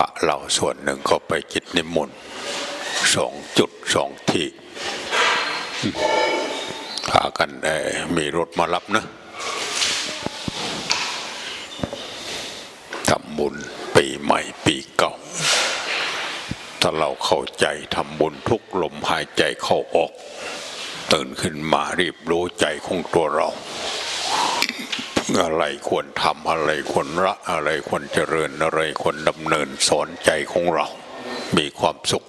พระเราส่วนหนึ่งก็ไปกิจนิมนต์สองจุดสองที่พากันเอ่อมีรถมารับนะทำบุญปีใหม่ปีเก่า ถ้าเราเข้าใจทำบุญทุกลมหายใจเข้าออก ตื่นขึ้นมารีบรู้ใจของตัวเรา อะไรควรทำอะไรควรละอะไรควรเจริญอะไรควรดำเนินสอนใจของเรา มีความสุข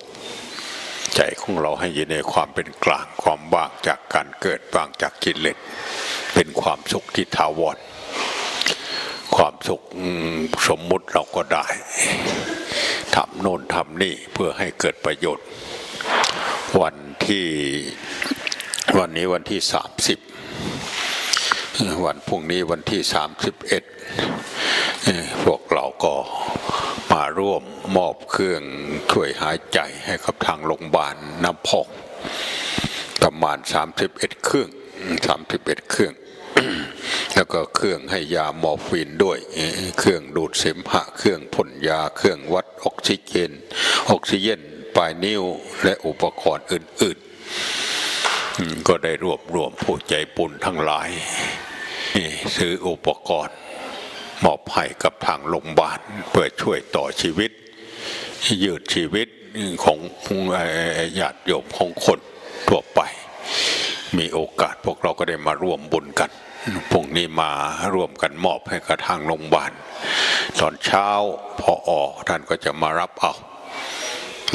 ใจของเราให้อยู่ในความเป็นกลางความว่างจากการเกิดว่างจากกิเลสเป็นความสุขที่ถาวรความสุขสมมุติเราก็ได้ทำโน่นทำนี่เพื่อให้เกิดประโยชน์ วันที่วันนี้วันที่สามสิบ วันพรุ่งนี้วันที่ 31 พวกเราก็มาร่วมมอบเครื่องช่วยหายใจให้กับทางโรงพยาบาลน้ำพองประมาณ 31 เครื่อง 31 เครื่อง แล้วก็เครื่องให้ยามอร์ฟีนด้วย เครื่องดูดเสมหะ เครื่องพ่นยา เครื่องวัดออกซิเจน ออกซิเจนปลายนิ้ว และอุปกรณ์อื่น ๆ ก็ได้รวบรวมผู้ใจบุญทั้งหลาย ซื้ออุปกรณ์ มอบให้กับทางโรงพยาบาลเพื่อช่วยต่อชีวิต ยืดชีวิตของญาติโยมของคนทั่วไป มีโอกาสพวกเราก็ได้มาร่วมบุญกันพรุ่งนี้มาร่วมกันมอบให้กับทางโรงพยาบาลตอนเช้าพออท่านก็จะมารับเอา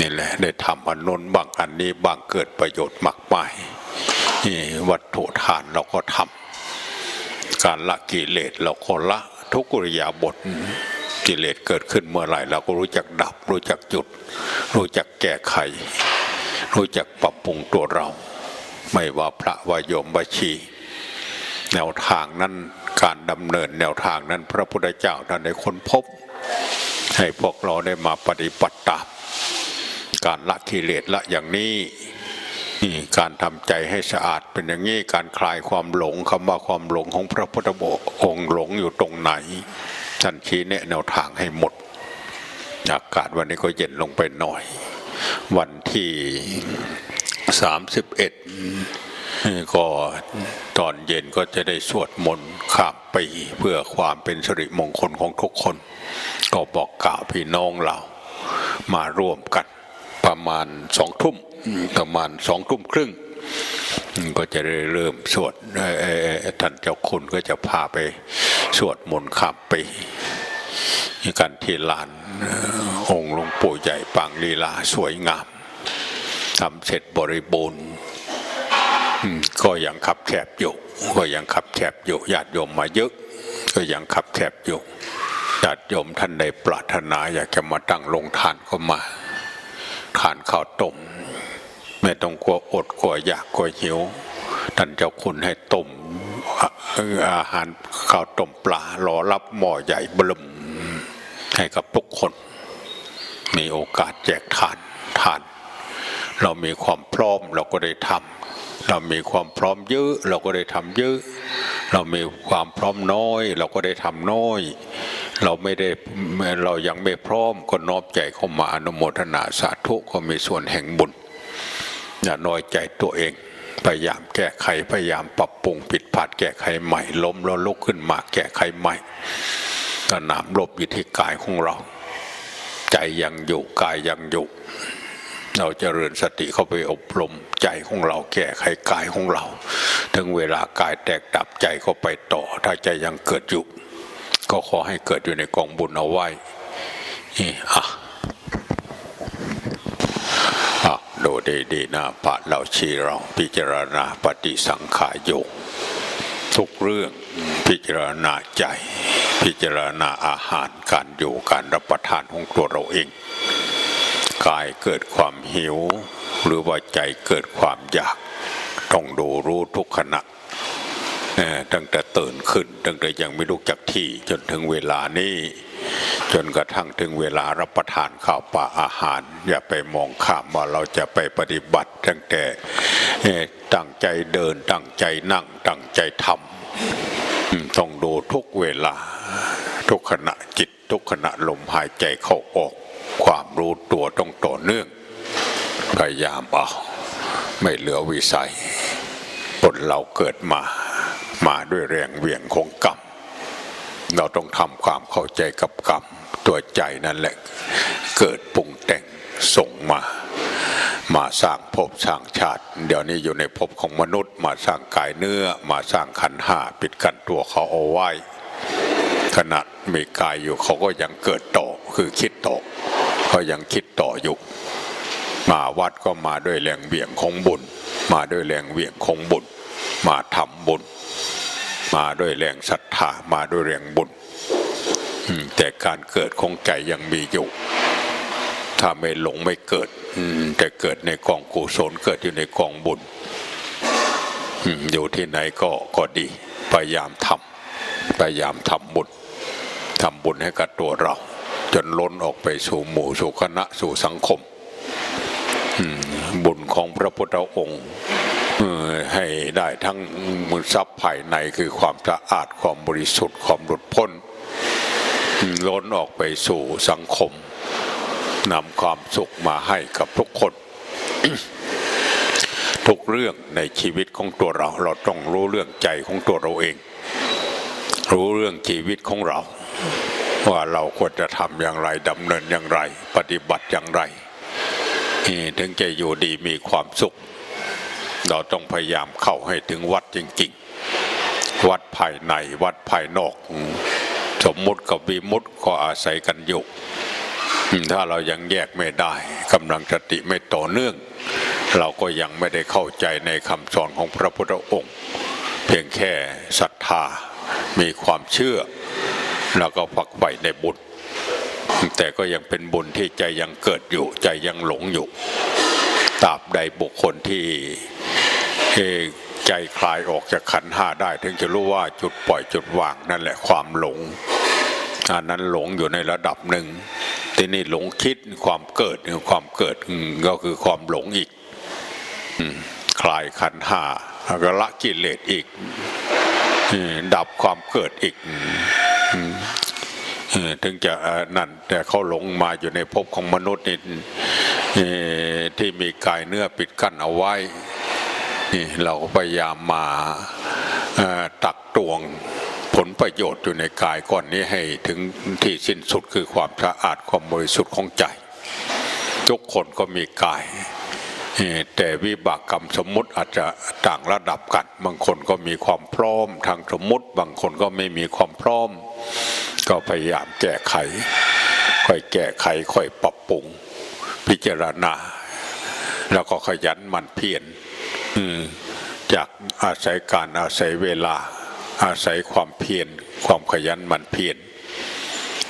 นี่แหละได้ทำอันนนบางอันนี้บางเกิดประโยชน์มากมายวัตถุทานเราก็ทำ การละกิเลสเราก็ละทุกกิริยาบทกิเลสเกิดขึ้นเมื่อไหร่เราก็รู้จักดับ รู้จักหยุด รู้จักแก้ไข รู้จักปรับปรุงตัวเรา ไม่ว่าพระวายมวชี แนวทางนั้นการดำเนินแนวทางนั้นพระพุทธเจ้าท่านได้ค้นพบ ให้พวกเราได้มาปฏิบัติตามการละกิเลสละอย่างนี้ นี่การทำใจให้สะอาดเป็นอย่างนี้การคลายความหลงคำว่าความหลงของพระพุทธองค์หลงอยู่ตรงไหนท่านชี้แนะแนวทางให้หมด อากาศวันนี้ก็เย็นลงไปหน่อย วันที่สามสิบเอ็ดก็ตอนเย็นก็จะได้สวดมนต์ข้ามปีเพื่อความเป็นสิริมงคลของทุกคน ก็บอกกล่าวพี่น้องเรามาร่วมกันประมาณสองทุ่ม ประมาณสองทุ่มครึ่ง ก็จะเริ่มสวดท่านเจ้าคุณก็จะพาไปสวดมนต์ข้ามปีกันที่ลานองค์หลวงปู่ใหญ่ปางลีลาสวยงามทำเสร็จบริบูรณ์ก็ยังขับแคบอยู่ ก็ยังขับแคบอยู่ญาติโยมมาเยอะ ก็ยังขับแคบอยู่ญาติโยมท่านใดปรารถนาอยากจะมาตั้งลงทานก็มาทานข้าวต้ม ไม่ต้องกลัวอดกลัวอยากกลัวหิวท่านเจ้าคุณให้ต้มอะอาหารข้าวต้มปลารอรับหม้อใหญ่บลึมให้กับทุกคน มีโอกาสแจกทานทาน เรามีความพร้อมเราก็ได้ทำเรามีความพร้อมเยอะเราก็ได้ทำเยอะ เรามีความพร้อมน้อย เราก็ได้ทำน้อย เราไม่ได้เรายังไม่พร้อมก็น้อมใจเข้ามาอนุโมทนาสาธุก็มีส่วนแห่งบุญ อย่าน้อยใจตัวเอง พยายามแก้ไขพยายามปรับปรุงผิดพลาดแก้ไขใหม่ ล้มแล้วลุกขึ้นมาแก้ไขใหม่สนามรบอยู่ที่กายของเรา ใจยังอยู่กายยังอยู่ เราจเจริญสติเข้าไปอบรมใจของเราแก้ไขกายของเรา ถึงเวลากายแตกดับใจก็ไปต่อ ถ้าใจยังเกิดอยู่ ก็ขอให้เกิดอยู่ในกองบุญเอาไว้อะ ดูดีๆนะพระเราชีเราพิจารณาปฏิสังขารโยกทุกเรื่องพิจารณาใจ พิจารณาอาหารการอยู่การรับประทานของตัวเราเอง กายเกิดความหิว หรือว่าใจเกิดความอยาก ต้องดูรู้ทุกขณะตั้งแต่ตื่นขึ้นตั้งแต่ยังไม่ลุกจากที่จนถึงเวลานี้ จนกระทั่งถึงเวลารับประทานข้าวปลาอาหาร อย่าไปมองข้ามว่าเราจะไปปฏิบัติตั้งแต่เอ่อตั้งใจเดินตั้งใจนั่งตั้งใจทำต้องดูทุกเวลา ทุกขณะจิตทุกขณะลมหายใจเข้าออก ความรู้ตัวต้องต่อเนื่องพยายามเอาไม่เหลือวิสัยคนเราเกิดมา มาด้วยแรงเวียงของกรรม เราต้องทำความเข้าใจกับกรรมตัวใจนั่นแหละ เกิดปรุงแต่งส่งมา มาสร้างภพสร้างชาติ เดี๋ยวนี้อยู่ในภพของมนุษย์ มาสร้างกายเนื้อ มาสร้างขันห้าปิดกันตัวเขาเอาไว้ขณะมีกายอยู่เขาก็ยังเกิดต่อคือคิดต่อเขายังคิดต่ออยู่ มาวัดก็มาด้วยแรงเบี่ยงของบุญ มาด้วยแรงเบี่ยงของบุญ มาทำบุญ มาด้วยแรงศรัทธามาด้วยแรงบุญแต่การเกิดของใจยังมีอยู่ ถ้าไม่หลงไม่เกิดแต่เกิดในกองกุศลเกิดอยู่ในกองบุญอยู่ที่ไหนก็ก็ดีพยายามทำพยายามทำบุญทำบุญให้กับตัวเรา จนล้นออกไปสู่หมู่สู่คณะสู่สังคมบุญของพระพุทธองค์ ให้ได้ทั้งมือทรัพย์ภายในคือความสะอาดความบริสุทธิ์ความหลุดพ้น ล้นออกไปสู่สังคมนำความสุขมาให้กับทุกคน ทุกเรื่องในชีวิตของตัวเรา เราต้องรู้เรื่องใจของตัวเราเอง รู้เรื่องชีวิตของเรา ว่าเราควรจะทำอย่างไรดำเนินอย่างไร ปฏิบัติอย่างไรถึงจะอยู่ดีมีความสุข เราต้องพยายามเข้าให้ถึงวัดจริงๆ วัดภายในวัดภายนอก สมมุติกับวิมุติก็อาศัยกันอยู่ ถ้าเรายังแยกไม่ได้กำลังสติไม่ต่อเนื่อง เราก็ยังไม่ได้เข้าใจในคำสอนของพระพุทธองค์ เพียงแค่ศรัทธามีความเชื่อ แล้วก็ฝักใฝ่ในบุญแต่ก็ยังเป็นบุญที่ใจยังเกิดอยู่ใจยังหลงอยู่ ตราบใดบุคคลที่ใจคลายออกจากขันห้าได้ ถึงจะรู้ว่าจุดปล่อยจุดวางนั่นแหละความหลงอันนั้นหลงอยู่ในระดับหนึ่งทีนี้หลงคิดความเกิดความเกิดก็คือความหลงอีกคลายขันห้าแล้วก็ละกิเลสอีกดับความเกิดอีก ถึงจะนั่นแต่เขาหลงมาอยู่ในภพของมนุษย์นี่ที่มีกายเนื้อปิดกั้นเอาไว้นี่เราพยายามมาตักตวงผลประโยชน์อยู่ในกายก้อนนี้ให้ถึงที่สิ้นสุดคือความสะอาดความบริสุทธิ์ของใจ ทุกคนก็มีกาย แต่วิบากกรรมสมมุติอาจจะต่างระดับกัน บางคนก็มีความพร้อมทางสมมุติ บางคนก็ไม่มีความพร้อม ก็พยายามแก้ไข ค่อยแก้ไข ค่อยปรับปรุง พิจารณา แล้วก็ขยันหมันเพียรจากอาศัยการอาศัยเวลา อาศัยความเพียรความขยันหมันเพียร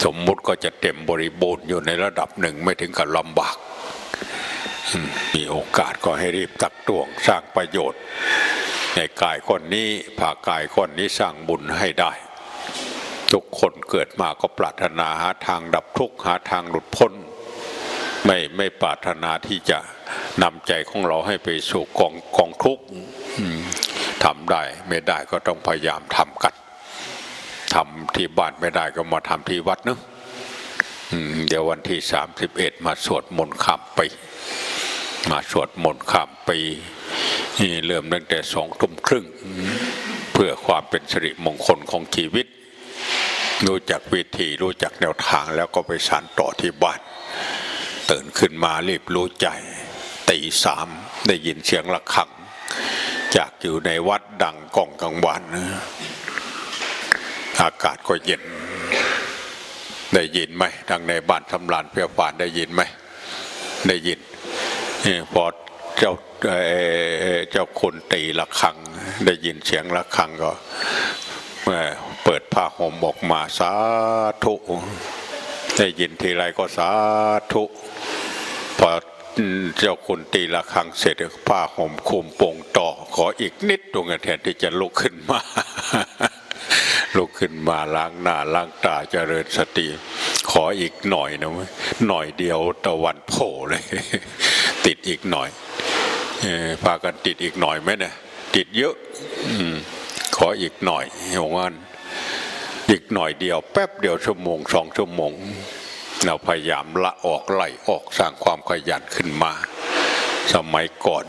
สมมุติก็จะเต็มบริบูรณ์อยู่ในระดับหนึ่งไม่ถึงกับลำบาก มีโอกาสก็ให้รีบตักตวงสร้างประโยชน์ ในกายคนนี้พากายคนนี้สร้างบุญให้ได้ ทุกคนเกิดมาก็ปรารถนาหาทางดับทุกข์หาทางหลุดพ้น ไม่ไม่ปรารถนาที่จะนำใจของเราให้ไปสู่กองกองทุกข์ทำได้ไม่ได้ก็ต้องพยายามทำกันทำที่บ้านไม่ได้ก็มาทำที่วัดเนอะเดี๋ยววันที่สามสิบเอ็ดมาสวดมนต์ข้ามไป มาสวดมนต์ข้ามปีเริ่มตั้งแต่สองทุ่มครึ่ง เพื่อความเป็นสิริมงคลของชีวิต รู้จักวิธีรู้จักแนวทางแล้วก็ไปสานต่อที่บ้านตื่นขึ้นมารีบรู้ใจตีสามได้ยินเสียงะระฆัง จากอยู่ในวัดดังกล้องกลางวัน อากาศก็เย็น ได้ยินไหมทางในบ้านสำรานเพียฝานได้ยินไหมได้ยิน พอเจ้าเจ้าคนตีระฆัง ได้ยินเสียงระฆังก็เปิดผ้าห่มออกมาสาธุได้ยินทีไรก็สาธุพอเจ้าคุณตีละครังเสร็จผ้าห่มคุมโปงต่อ ขออีกนิดตรงแทนที่จะลุกขึ้นมาลุกขึ้นมาล้างหน้าล้างตาเจริญสติ ขออีกหน่อยนะเว้ยหน่อยเดียวตะวันโผล่เลย ติดอีกหน่อยอพากันติดอีกหน่อยไหมเนี่ยติดเยอะอขออีกหน่อยอย่างนั้นอีกหน่อยเดียว แป๊บเดียวชั่วโมงสองชั่วโมง เราพยายามละออกไล่ออกสร้างความขยันขึ้นมา สมัยก่อน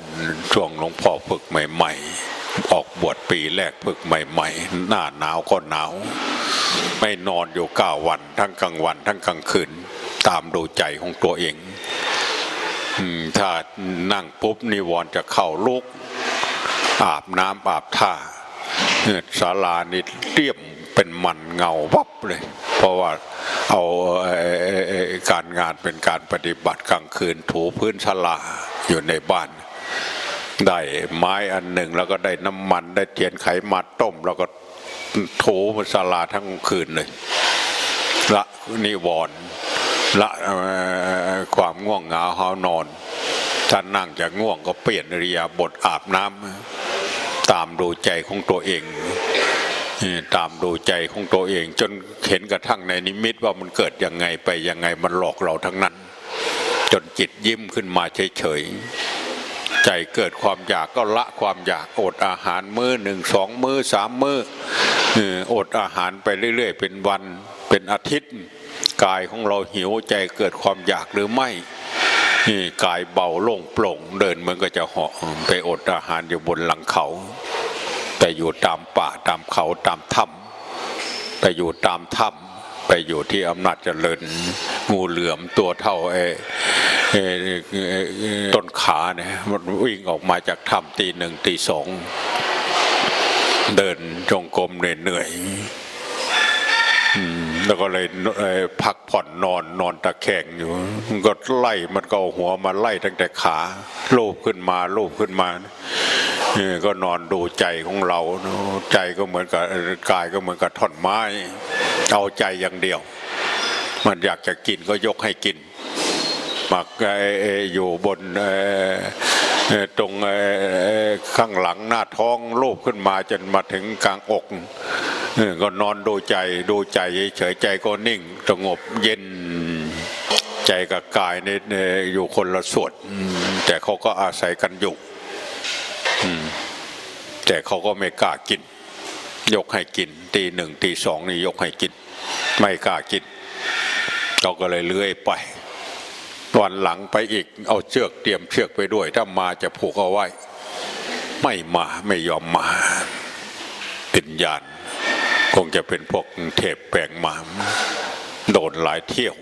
ช่วงหลวงพ่อฝึกใหม่ ๆ ออกบวชปีแรกฝึกใหม่ ๆ หน้าหนาวก็หนาว ไม่นอนอยู่เก้าวัน ทั้งกลางวัน ทั้งกลางคืน ตามดูใจของตัวเอง ถ้านั่งปุ๊บนิวรณ์จะเข้าลุก อาบน้ำอาบท่าเนี่ยศาลานี่เรียมเป็นมันเงาวับเลย เพราะว่าเอาการงานเป็นการปฏิบัติกลางคืนถูพื้นศาลาอยู่ในบ้านได้ไม้อันหนึ่งแล้วก็ได้น้ำมันได้เทียนไขมาต้ม แล้วก็ถูมันศาลาทั้งคืนเลยละนิวรณ์ละ ความง่วงเหงาหานอนถ้านั่งจะง่วงก็เปลี่ยนอิริยาบถอาบน้ำตามดูใจของตัวเองตามดูใจของตัวเอง จนเห็นกระทั่งในนิมิตว่ามันเกิดยังไงไปยังไงมันหลอกเราทั้งนั้น จนจิตยิ้มขึ้นมาเฉยๆใจเกิดความอยากก็ละความอยากอดอาหารมื้อหนึ่งสองมื้อสามมื้อเอ่ออดอาหารไปเรื่อย ๆ เป็นวันเป็นอาทิตย์ กายของเราหิวใจเกิดความอยากหรือไม่นี่กายเบาโล่งโปร่ง เดินเหมือนก็จะเหาะไปอดอาหารอยู่บนหลังเขา แต่อยู่ตามป่าตามเขาตามถ้ำไปอยู่ตามถ้ำไปอยู่ที่อำนาจเจริญงูเหลือมตัวเท่าเออเออต้นขาเนี่ยมันวิ่งออกมาจากถ้ำตีหนึ่งตีสองเดินจงกรมเหนื่อยๆอืม แล้วก็เลยพักผ่อนนอนนอนตะแคงอยู่ มันก็ไล่มันก็เอาหัวมาไล่ตั้งแต่ขาลูบขึ้นมาลูบขึ้นมาก็นอนดูใจของเราใจก็เหมือนกับกายก็เหมือนกับท่อนไม้ เอาใจอย่างเดียว มันอยากจะกินก็ยกให้กินหมักอยู่บนตรงข้างหลังหน้าท้องลูบขึ้นมาจนมาถึงกลางอก ก็นอนดูใจดูใจเฉยใจก็นิ่งสงบเย็นใจกับกายเนี่ยอยู่คนละส่วนแต่เขาก็อาศัยกันอยู่แต่เขาก็ไม่กล้ากิน ยกให้กิน ตีหนึ่งตีสองนี่ยกให้กิน ไม่กล้ากิน เราก็เลยเลื้อยไปวันหลังไปอีก เอาเชือกเตรียมเชือกไปด้วย ถ้ามาจะผูกเอาไว้ ไม่มาไม่ยอมมาติดยาน คงจะเป็นพวกเทพแปลงมา โดนหลายเที่ยว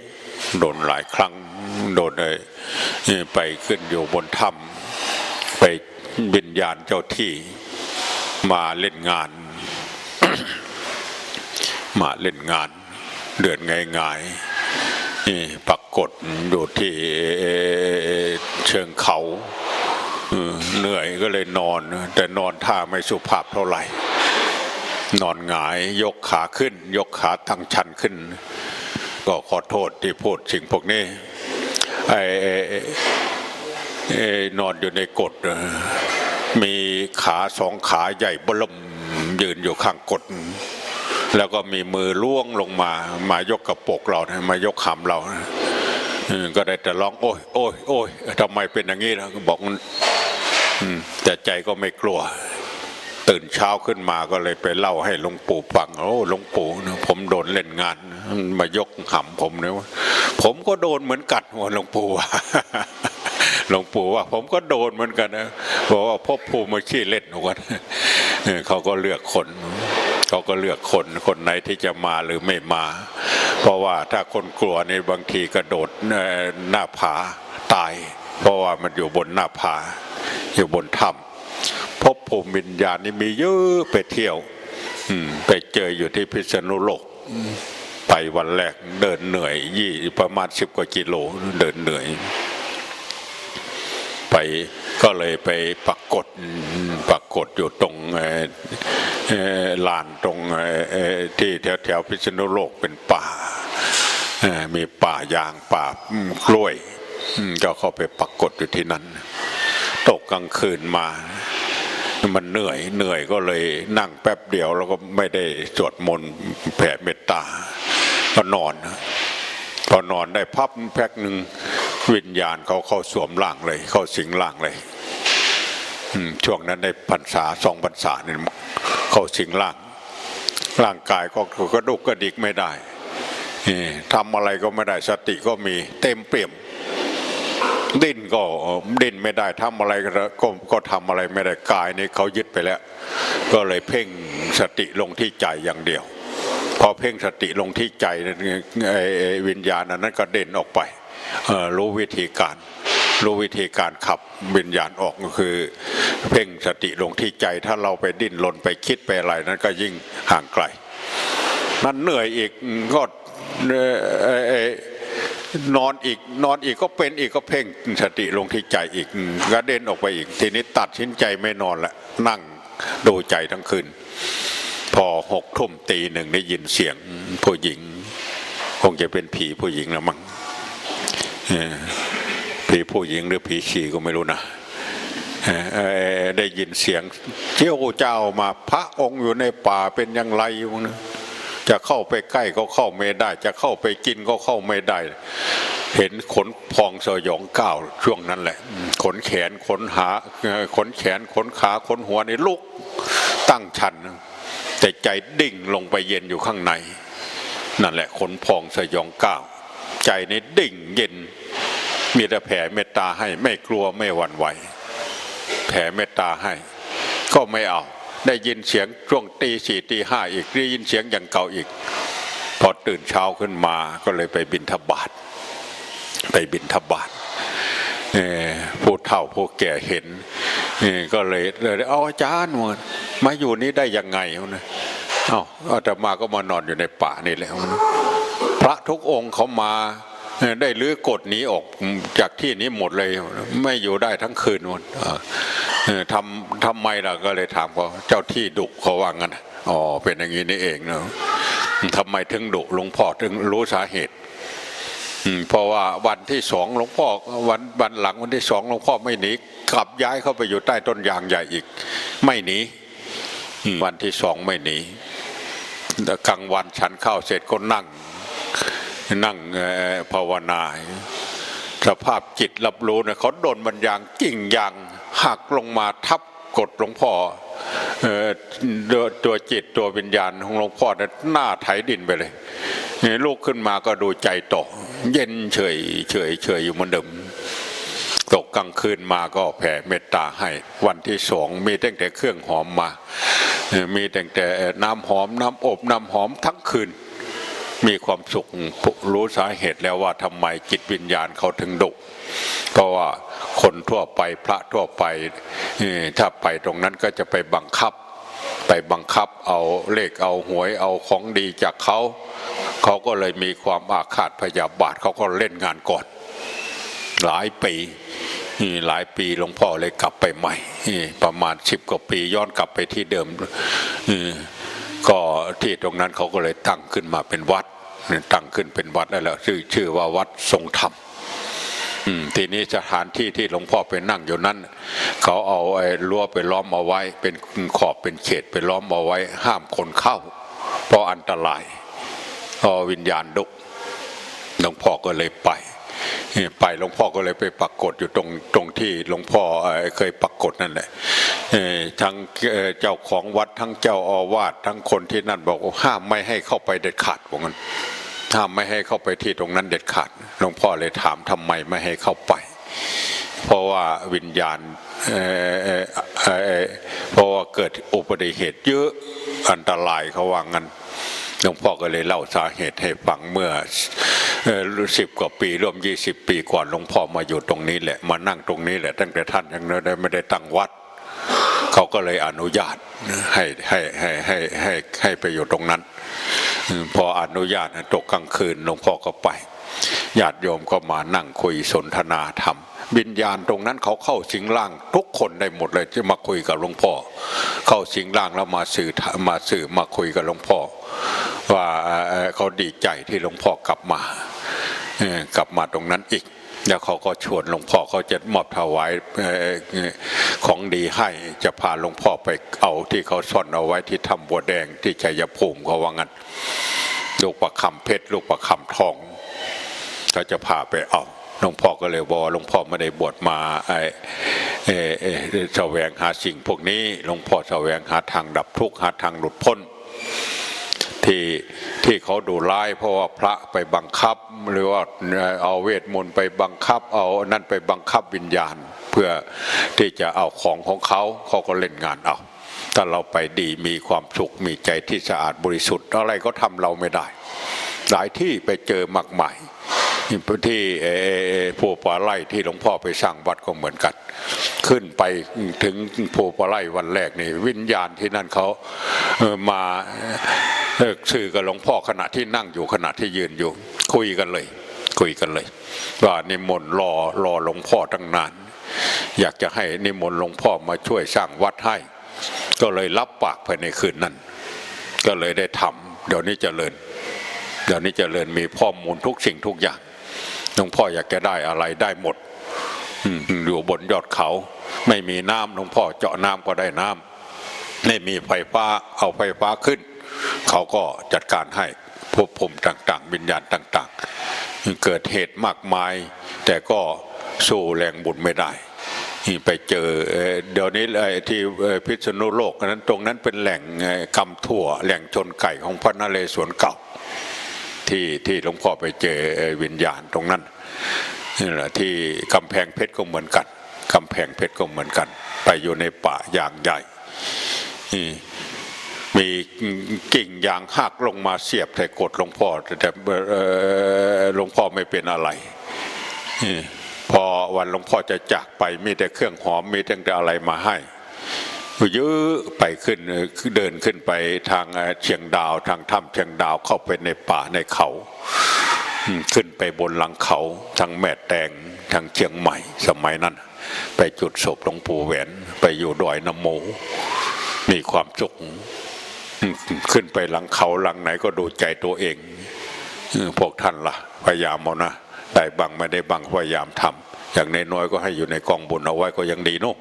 โดนหลายครั้ง โดนไอ้ไปขึ้นอยู่บนถ้ำไปบินญาณเจ้าที่มาเล่นงาน มาเล่นงาน เดือนง่ายๆนี่ปรากฏอยู่ที่เชิงเขาเหนื่อยก็เลยนอน แต่นอนท่าไม่สุภาพเท่าไหร่ นอนหงายยกขาขึ้น ยกขาทั้งชันขึ้น ก็ขอโทษที่พูดสิ่งพวกนี้ไอ้นอนอยู่ในกฎมีขาสองขาใหญ่บลมยืนอยู่ข้างกฎแล้วก็มีมือล่วงลงมามายกกระปกเรานะมายกขำเรานะก็ได้แต่ร้องโอ้ยโอ้ยโอ้ยทำไมเป็นอย่างนี้นะบอกแต่ใจก็ไม่กลัว ตื่นเช้าขึ้นมาก็เลยไปเล่าให้หลวงปู่ฟังโอ้หลวงปู่นะผมโดนเล่นงานมายกขำผมเนี่ยว่าผมก็โดนเหมือนกันหัวหลวงปู่ว่าหลวงปู่ว่าผมก็โดนเหมือนกันนะบอกว่าพ่อภูมิมาขี้เล่นหัวกันเขาก็เลือกคนเขาก็เลือกคนคนไหนที่จะมาหรือไม่มา เพราะว่าถ้าคนกลัวในบางทีกระโดดหน้าผาตาย เพราะว่ามันอยู่บนหน้าผาอยู่บนถ้ำ พบภูมิวิญญาณนี่มีเยอะไปเที่ยวไปเจออยู่ที่พิษณุโลกไปวันแรกเดินเหนื่อยยี่ประมาณสิบกว่ากิโลเดินเหนื่อย ไปก็เลยไปปรากฏปรากฏอยู่ตรงลานตรงที่แถวแถวๆพิษณุโลกเป็นป่ามีป่ายางป่ากล้วยก็เข้าไปปรากฏอยู่ที่นั้น ตกกลางคืนมา มันเหนื่อยเหนื่อยก็เลยนั่งแป๊บเดียว แล้วก็ไม่ได้สวดมนต์แผ่เมตตาก็นอนพอนอนได้พับแพ็กหนึ่งวิญญาณเขาเข้าสวมร่างเลย เข้าสิงร่างเลยช่วงนั้นได้พรรษาสองพรรษาเนี่ยเข้าสิงร่าง ร่างกายก็กระดุกกระดิกไม่ได้ทำอะไรก็ไม่ได้สติก็มีเต็มเปี่ยม ดิ้นก็ดิ้นไม่ได้ทำอะไรก็ก็ทำอะไรไม่ได้กายนี่เขายึดไปแล้ว ก็เลยเพ่งสติลงที่ใจอย่างเดียว พอเพ่งสติลงที่ใจวิญญาณนั้นก็เด่นออกไปรู้วิธีการรู้วิธีการขับวิญญาณออกก็คือ เพ่งสติลงที่ใจ ถ้าเราไปดิ้นรนไปคิดไปอะไรนั้นก็ยิ่งห่างไกล นั่นเหนื่อยอีกก็ นอนอีกนอนอีกก็เป็นอีกก็เพ่งสติลงที่ใจอีกก็เด่นออกไปอีก ทีนี้ตัดสินใจไม่นอนละนั่งดูใจทั้งคืน พอหกทุ่มตีหนึ่งได้ยินเสียงผู้หญิง คงจะเป็นผีผู้หญิงแล้วมั้งผีผู้หญิงหรือผีชีก็ไม่รู้นะได้ยินเสียงเจ้าเจ้ามาพระองค์อยู่ในป่าเป็นอย่างไรวะนะ จะเข้าไปใกล้ก็เข้าไม่ได้ จะเข้าไปกินก็เข้าไม่ได้ เห็นขนพองสยองก้าวช่วงนั้นแหละ ขนแขนขนหาขนแขนขนขาขนหัวในลุกตั้งชัน แต่ใจดิ่งลงไปเย็นอยู่ข้างใน นั่นแหละขนพองสยองก้าวใจในดิ่งเย็น มีแต่แผ่เมตตาให้ไม่กลัวไม่หวั่นไหว แผ่เมตตาให้ ก็ไม่เอา ได้ยินเสียงช่วงตีสี่ตีห้าอีกได้ยินเสียงอย่างเก่าอีก พอตื่นเช้าขึ้นมาก็เลยไปบินทบาทไปบินทบาทผู้เฒ่าผู้แก่เห็นก็เลยเลยเอาอาจารย์มามาอยู่นี่ได้ยังไงนะเอาอาตมาก็มานอนอยู่ในป่านี่แหละวพระทุกองค์เขามา ได้ลื้อกฎหนีออกจากที่นี้หมดเลย ไม่อยู่ได้ทั้งคืนหมดทำทำไมล่ะก็เลยถามเขาเจ้าที่ดุเขาว่างั้นอ๋อเป็นอย่างนี้นี่เองเนาะทำไมถึงดุหลวงพ่อถึงรู้สาเหตุเพราะว่าวันที่สองหลวงพ่อวันวันหลังวันที่สองหลวงพ่อไม่หนีกลับย้ายเข้าไปอยู่ใต้ต้นยางใหญ่อีก ไม่หนีวันที่สองไม่หนีกลางวันฉันข้าวเสร็จก็นั่ง นั่งภาวนาสภาพจิตรับรู้เนี่ยเขาโดนบันยางกิ่งยางหักลงมาทับกดหลวงพ่อเอ่อตัวจิตตัววิญญาณของหลวงพ่อเนี่ยหน้าไถดินไปเลยลูกขึ้นมาก็ดูใจตก เย็นเฉยเฉยเฉยอยู่เหมือนเดิมตกกลางคืนมาก็แผ่เมตตาให้ วันที่สองมีตั้งแต่เครื่องหอมมา มีตั้งแต่น้ำหอมน้ำอบน้ำหอมทั้งคืน มีความสุขรู้สาเหตุแล้วว่าทำไมจิตวิญญาณเขาถึงดุเพราะว่าคนทั่วไปพระทั่วไปเอ่ถ้าไปตรงนั้นก็จะไปบังคับ ไปบังคับเอาเลขเอาหวยเอาของดีจากเขา เขาก็เลยมีความอาฆาตพยาบาทเขาก็เล่นงานก่อนหลายปีนี่หลายปีหลวงพ่อเลยกลับไปใหม่ ประมาณสิบกว่าปีย้อนกลับไปที่เดิม ก็ที่ตรงนั้นเขาก็เลยตั้งขึ้นมาเป็นวัดตั้งขึ้นเป็นวัดแล้วแหละชื่อชื่อว่าวัดทรงธรรมอืมทีนี้สถานที่ที่หลวงพ่อไปนั่งอยู่นั้น เขาเอาไอ้รั้วไปล้อมเอาไว้ เป็นขอบเป็นเขตไปล้อมเอาไว้ ห้ามคนเข้า เพราะอันตรายพอวิญญาณดุหลวงพ่อก็เลยไป ไปหลวงพ่อก็เลยไปปรากฏอยู่ตรงตรงที่หลวงพ่อเคยปรากฏนั่นแหละทั้งเจ้าของวัดทั้งเจ้าอาวาสทั้งคนที่นั่นบอกห้ามไม่ให้เข้าไปเด็ดขาดว่างั้นห้ามไม่ให้เข้าไปที่ตรงนั้นเด็ดขาดหลวงพ่อเลยถามทำไมไม่ให้เข้าไป เพราะว่าวิญญาณเเเเพราะว่าเกิดอุบัติเหตุเยอะอันตรายเขาว่างั้นหลวงพ่อก็เลยเล่าสาเหตุให้ฟังเมื่อ สิบกว่าปีร่วมยี่สิบปีก่อนหลวงพ่อมาอยู่ตรงนี้แหละมานั่งตรงนี้แหละตั้งแต่ท่านยังไม่ได้ตั้งวัด เขาก็เลยอนุญาตให้ให้ให้ให้ให้ให้ไปอยู่ตรงนั้น พออนุญาตตกกลางคืนหลวงพ่อก็ไปญาติโยมก็มานั่งคุยสนทนาธรรมวิญญาณตรงนั้นเขาเข้าสิงร่างทุกคนได้หมดเลยที่มาคุยกับหลวงพ่อ เข้าสิงร่างแล้วมาสื่อมาสื่อมาคุยกับหลวงพ่อ ว่าเขาดีใจที่หลวงพ่อกลับมา กลับมาตรงนั้นอีก แล้วเขาก็ชวนหลวงพ่อเขาจะมอบถวายของดีให้จะพาหลวงพ่อไปเอาที่เขาซ่อนเอาไว้ที่ถ้ำบัวแดงที่ชัยภูมิเขาว่างั้นลูกประคำเพชรลูกประคำทองเขาจะพาไปเอาหลวงพ่อก็เลยบอกว่หลวงพ่อไม่ได้บวชมาไอ้เออเออแสวงหาสิ่งพวกนี้หลวงพ่อแสวงหาทางดับทุกข์หาทางหลุดพ้น ที่ที่เขาดูร้ายเพราะว่าพระไปบังคับ หรือว่าเอาเวทมนต์ไปบังคับ เอานั่นไปบังคับวิญญาณ เพื่อที่จะเอาของของเขาเขาก็เล่นงานเอาถ้าเราไปดีมีความสุขมีใจที่สะอาดบริสุทธิ์อะไรก็ทำเราไม่ได้ หลายที่ไปเจอมากมายที่เอ่อภูป่าไร่ที่หลวงพ่อไปสร้างวัดก็เหมือนกัน ขึ้นไปถึงภูป่าไร่วันแรกนี่วิญญาณที่นั่นเขามา สื่อกับหลวงพ่อขณะที่นั่งอยู่ขณะที่ยืนอยู่ คุยกันเลย คุยกันเลย ว่านิมนต์รอรอหลวงพ่อตั้งนาน อยากจะให้นิมนต์หลวงพ่อมาช่วยสร้างวัดให้ ก็เลยรับปากภายในคืนนั้น ก็เลยได้ทำเดี๋ยวนี้เจริญ เดี๋ยวนี้เจริญมีข้อมูลทุกสิ่งทุกอย่างหลวงพ่ออยากจะได้อะไรได้หมดอืมอยู่บนยอดเขา ไม่มีน้ำหลวงพ่อเจาะน้ำก็ได้น้ำไม่มีไฟฟ้าเอาไฟฟ้าขึ้น เขาก็จัดการให้ภพภูมิต่าง ๆ วิญญาณต่าง ๆ เกิดเหตุมากมาย แต่ก็สู้แรงบุญไม่ได้ไปเจอเดี๋ยวนี้ที่พิษณุโลกนั้นตรงนั้นเป็นแหล่งกำถั่ว แหล่งชนไก่ของพระนเรศวรเก่า ที่ที่หลวงพ่อไปเจอวิญญาณตรงนั้นนี่แหละที่กำแพงเพชรก็เหมือนกันกำแพงเพชรก็เหมือนกัน ไปอยู่ในป่าอย่างใหญ่ มีกิ่งยางหักลงมาเสียบใส่กดหลวงพ่อแต่หลวงพ่อไม่เป็นอะไรพอวันหลวงพ่อจะจากไปมีแต่เครื่องหอมมีแต่อะไรมาให้เยอไปขึ้นเดินขึ้นไปทางเชียงดาวทางถ้ำเชียงดาวเข้าไปในป่าในเขาขึ้นไปบนหลังเขาทางแม่แตงทางเชียงใหม่สมัยนั้น ไปจุดศพหลวงปู่แหวน ไปอยู่ดอยน้ำโมมีความสุข ขึ้นไปหลังเขาหลังไหนก็ดูใจตัวเองพวกท่านล่ะ พยายามเอานะได้บังไม่ได้บังพยายามทำอย่างน้อยๆก็ให้อยู่ในกองบุญเอาไว้ก็ยังดีนอะ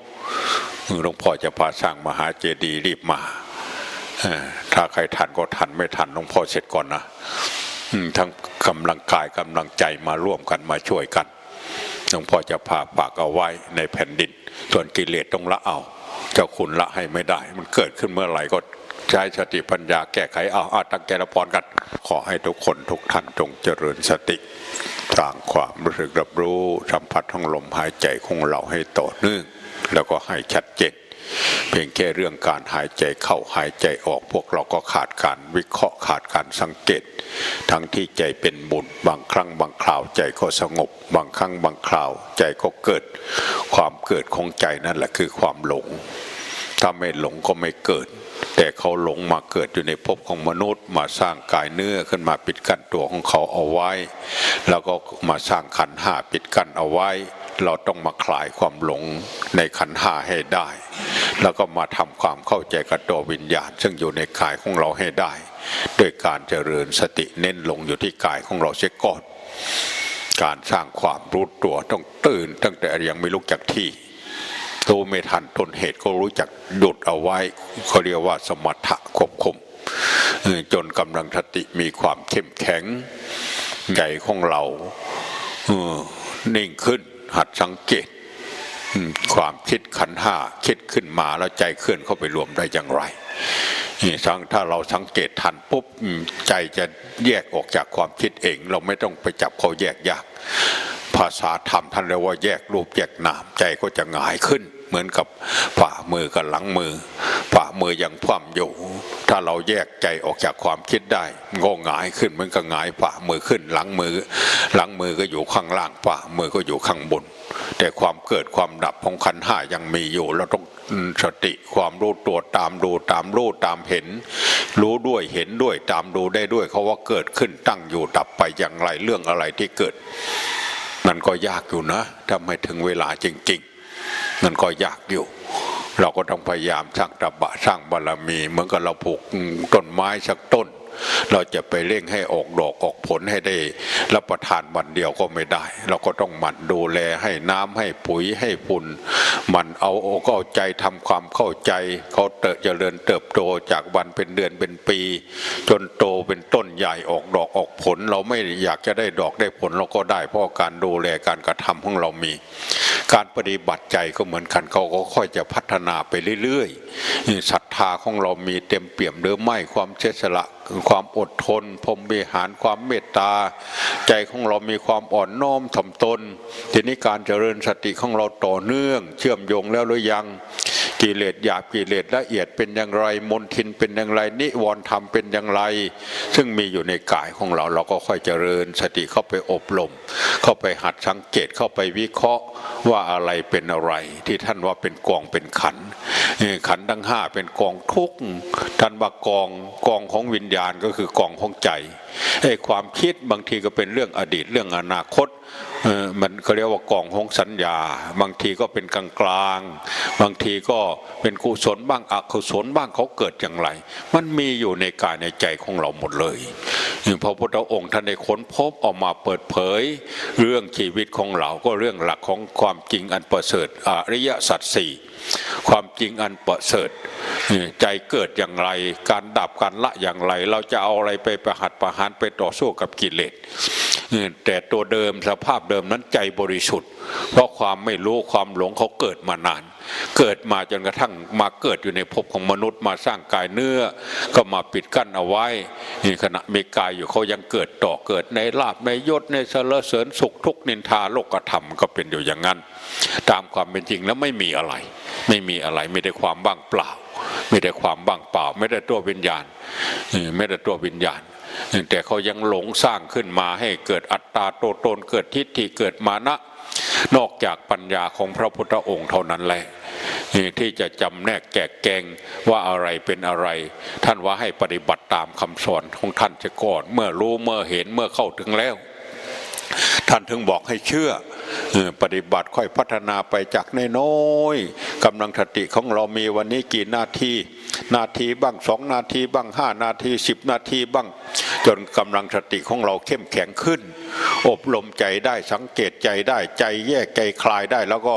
เออหลวงพ่อจะพาสร้างมหาเจดีย์รีบมาถ้าใครทันก็ทันไม่ทันหลวงพ่อเสร็จก่อนนะทั้งกำลังกายกำลังใจมาร่วมกันมาช่วยกันหลวงพ่อจะพาปากเอาไว้ในแผ่นดิน ส่วนกิเลสต้องละเอา เจ้าคุณละให้ไม่ได้ มันเกิดขึ้นเมื่อไหร่ก็ใช้สติปัญญาแก้ไขเอาอาตั้งแกละพรกัน ขอให้ทุกคนทุกท่านจงเจริญสติสร้างความรู้สึกรับรู้สัมผัสของลมหายใจของเราให้ต่อเนื่องแล้วก็ให้ชัดเจน เพียงแค่เรื่องการหายใจเข้าหายใจออกพวกเราก็ขาดการวิเคราะห์ขาดการสังเกต ทั้งที่ใจเป็นบุญบางครั้งบางคราวใจก็สงบ บางครั้งบางคราวใจก็เกิด ความเกิดของใจนั่นแหละคือความหลง ถ้าไม่หลงก็ไม่เกิด แต่เขาหลงมาเกิดอยู่ในภพของมนุษย์ มาสร้างกายเนื้อขึ้นมาปิดกั้นตัวของเขาเอาไว้ แล้วก็มาสร้างขันห้าปิดกั้นเอาไว้ เราต้องมาคลายความหลงในขันห้าให้ได้ แล้วก็มาทำความเข้าใจกับตัววิญญาณ ซึ่งอยู่ในกายของเราให้ได้ด้วยการเจริญสติเน้นลงอยู่ที่กายของเราเสียก่อนการสร้างความรู้ตัวต้องตื่นตั้งแต่ยังไม่ลุกจากที่ รู้ไม่ทันต้นเหตุก็รู้จักหยุดเอาไว้เขาเรียกว่าสมถะควบคุมจนกำลังสติมีความเข้มแข็งใจของเราเนิ่งขึ้นหัดสังเกตความคิดขันห้าคิดขึ้นมาแล้วใจเคลื่อนเข้าไปรวมได้อย่างไรนี่สังถ้าเราสังเกตทันปุ๊บใจจะแยกออกจากความคิดเอง เราไม่ต้องไปจับเขาแยกยากาษาธรรมท่านเรียกว่าแยกรูปแยกนามใจก็จะหงายขึ้น เหมือนกับฝ่ามือกับหลังมือ ฝ่ามือยังคว่ำอยู่ ถ้าเราแยกใจออกจากความคิดได้งอหงายขึ้นเหมือนกับหงายฝ่ามือขึ้นหลังมือ หลังมือก็อยู่ข้างล่างฝ่ามือก็อยู่ข้างบน แต่ความเกิดความดับของขันห้ายังมีอยู่เราต้องสติความรู้ตัวตามดูตามรู้ตามเห็น รู้ด้วยเห็นด้วยตามดูได้ด้วยเขาว่าเกิดขึ้นตั้งอยู่ดับไปอย่างไรเรื่องอะไรที่เกิด มันก็ยากอยู่นะถ้าไม่ถึงเวลาจริงๆมันก็ยากอยู่ เราก็ต้องพยายามสร้างตบะสร้างบารมี เหมือนกับเราปลูกต้นไม้สักต้น เราจะไปเร่งให้ออกดอกออกผลให้ได้รับประทานวันเดียวก็ไม่ได้ เราก็ต้องหมั่นดูแลให้น้ำให้ปุ๋ยให้ฝุ่นหมันเอาอกเอาใจทำความเข้าใจเขาเติบเจริญเติบโตจากวันเป็นเดือนเป็นปี จนโตเป็นต้นใหญ่ออกดอกออกผล เราไม่อยากจะได้ดอกได้ผลเราก็ได้เพราะการดูแลการกระทำของเรามีการปฏิบัติใจก็เหมือนกันเขาก็ค่อยจะพัฒนาไปเรื่อยๆศรัทธาของเรามีเต็มเปี่ยมหรือไม่ความเสียสละ ความอดทนพรมีหารความเมตตา ใจของเรามีความอ่อนน้อมถ่อมตน ทีนี้การเจริญสติของเราต่อเนื่อง เชื่อมโยงแล้วหรือยัง กิเลสหยาบกิเลสละเอียดเป็นอย่างไร มนทินเป็นอย่างไร นิวรณ์ธรรมเป็นอย่างไร ซึ่งมีอยู่ในกายของเราเราก็ค่อยเจริญ สติเข้าไปอบรม เข้าไปหัดสังเกตเข้าไปวิเคราะห์ว่าอะไรเป็นอะไร ที่ท่านว่าเป็นกองเป็นขันขันทั้งห้าเป็นกองทุกข์ท่านว่ากองกองของวิญญาณก็คือกองของใจ ความคิดบางทีก็เป็นเรื่องอดีตเรื่องอนาคตเออมันเขาเรียกว่ากล่องของสัญญา บางทีก็เป็นกลางกลางบางทีก็เป็นกุศลบ้างอกุศลบ้างเขาเกิดอย่างไร มันมีอยู่ในกายในใจของเราหมดเลยพระพุทธองค์ท่านได้ค้นพบออกมาเปิดเผย เรื่องชีวิตของเราก็เรื่องหลักของความจริงอันประเสริฐอริยสัจสี่ ความจริงอันประเสริฐใจเกิดอย่างไร การดับการละอย่างไร เราจะเอาอะไรไปประหัตประหารไปต่อสู้กับกิเลส แต่ตัวเดิมสภาพเดิมนั้นใจบริสุทธิ์ เพราะความไม่รู้ความหลงเขาเกิดมานาน เกิดมาจนกระทั่งมาเกิดอยู่ในภพของมนุษย์มาสร้างกายเนื้อ ก็มาปิดกั้นเอาไว้นี่ขณะมีกายอยู่เขายังเกิดต่อเกิดในลาบในยศในสรรเสริญสุขทุกนินทาโลกธรรมก็เป็นอยู่อย่างนั้น ตามความเป็นจริงแล้วไม่มีอะไร ไม่มีอะไรไม่ได้ความว่างเปล่า ไม่ได้ความว่างเปล่า ไม่ได้ตัววิญญาณไม่ได้ตัววิญญาณ แต่เขายังหลงสร้างขึ้นมาให้เกิดอัตตาโตตนเกิดทิฏฐิเกิดมานะ นอกจากปัญญาของพระพุทธองค์เท่านั้นแหละที่จะจำแนกแกกแกงว่าอะไรเป็นอะไร ท่านว่าให้ปฏิบัติตามคำสอนของท่านจะก่อน เมื่อรู้เมื่อเห็นเมื่อเข้าถึงแล้ว ท่านถึงบอกให้เชื่อปฏิบัติค่อยพัฒนาไปจากน้อยๆกำลังสติของเรามีวันนี้กี่หน้าที่ นาทีบ้างสองนาทีบ้างห้านาทีสิบนาทีบ้าง จนกำลังสติของเราเข้มแข็งขึ้น อบรมใจได้สังเกตใจได้ใจแยกใจคลายได้ แล้วก็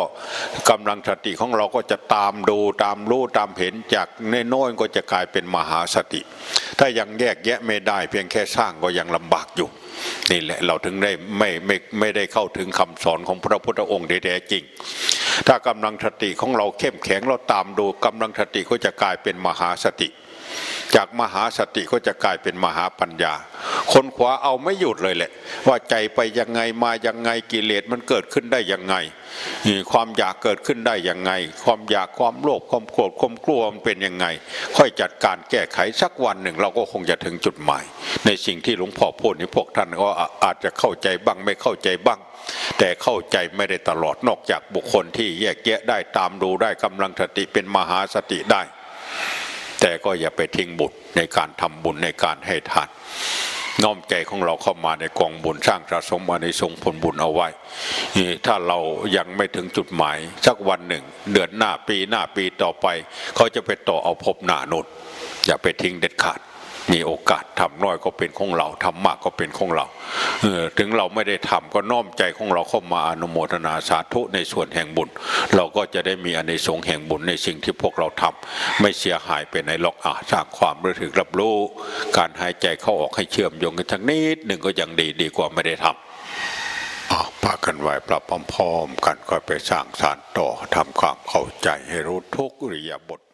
กำลังสติของเราก็จะตามดูตามรู้ตามเห็นจากน้อยๆก็จะกลายเป็นมหาสติ ถ้ายังแยกแยะไม่ได้เพียงแค่สร้างก็ยังลำบากอยู่ นี่แหละเราถึงได้ไม่ไม่ไม่ได้เข้าถึงคำสอนของพระพุทธองค์แท้ๆจริง ถ้ากำลังสติของเราเข้มแข็งเราตามดูกำลังสติก็จะกลายเป็นมหาสติ จากมหาสติก็จะกลายเป็นมหาปัญญา คนขวาเอาไม่หยุดเลยแหละ ว่าใจไปยังไงมายังไงกิเลสมันเกิดขึ้นได้ยังไง ความอยากเกิดขึ้นได้ยังไง ความอยากความโลภความโกรธความกลัวมันเป็นยังไง ค่อยจัดการแก้ไขสักวันหนึ่ง เราก็คงจะถึงจุดหมาย ในสิ่งที่หลวงพ่อพูดนี่พวกท่านก็อาจจะเข้าใจบ้างไม่เข้าใจบ้าง แต่เข้าใจไม่ได้ตลอดนอกจากบุคคลที่แยกแยะได้ตามดูได้กำลังสติเป็นมหาสติได้ แต่ก็อย่าไปทิ้งบุญในการทำบุญในการให้ทานน้อมใจของเราเข้ามาในกองบุญสร้างสะสมมาในทรงผลบุญเอาไว้ ถ้าเรายังไม่ถึงจุดหมาย สักวันหนึ่ง เดือนหน้าปีหน้าปีต่อไป เขาจะไปต่อเอาพบหน้านุดอย่าไปทิ้งเด็ดขาด มีโอกาสทำน้อยก็เป็นของเราทำมากก็เป็นของเราเออถึงเราไม่ได้ทำก็น้อมใจของเราเข้ามาอนุโมทนาสาธุในส่วนแห่งบุญ เราก็จะได้มีอนิสงส์แห่งบุญในสิ่งที่พวกเราทำไม่เสียหายไปในหรอกอาสร้างความรู้ถึกรับรู้ การหายใจเข้าออกให้เชื่อมโยงกันทั้งนิดหนึ่งก็ยังดีดีกว่าไม่ได้ทำอะพากันไหวปรับพร้อมๆกันก็ไปสร้างสารต่อทำความเข้าใจให้รู้ทุกอริยบถ